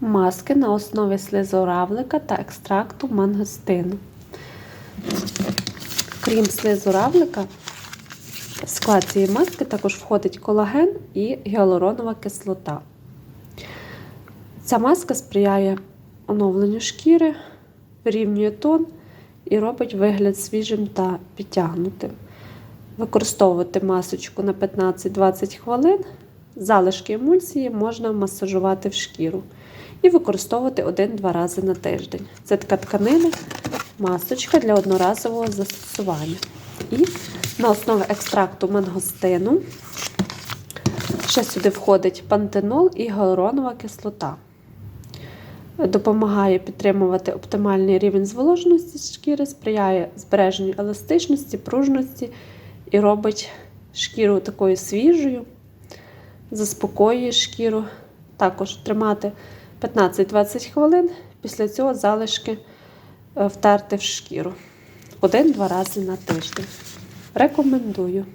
Маски на основі слизоравлика та екстракту мангостину. Крім слизоравлика, в склад цієї маски також входить колаген і гіалуронова кислота. Ця маска сприяє оновленню шкіри, вирівнює тон і робить вигляд свіжим та підтягнутим. Використовувати масочку на 15-20 хвилин. Залишки емульсії можна масажувати в шкіру і використовувати 1-2 рази на тиждень. Це така тканина, масочка для одноразового застосування. І на основі екстракту мангостину ще сюди входить пантенол і гіалуронова кислота. Допомагає підтримувати оптимальний рівень зволоженості шкіри, сприяє збереженню еластичності, пружності і робить шкіру такою свіжою, заспокоює шкіру. Також тримати 15-20 хвилин, після цього залишки е, втерти в шкіру. Один-два рази на тиждень. Рекомендую.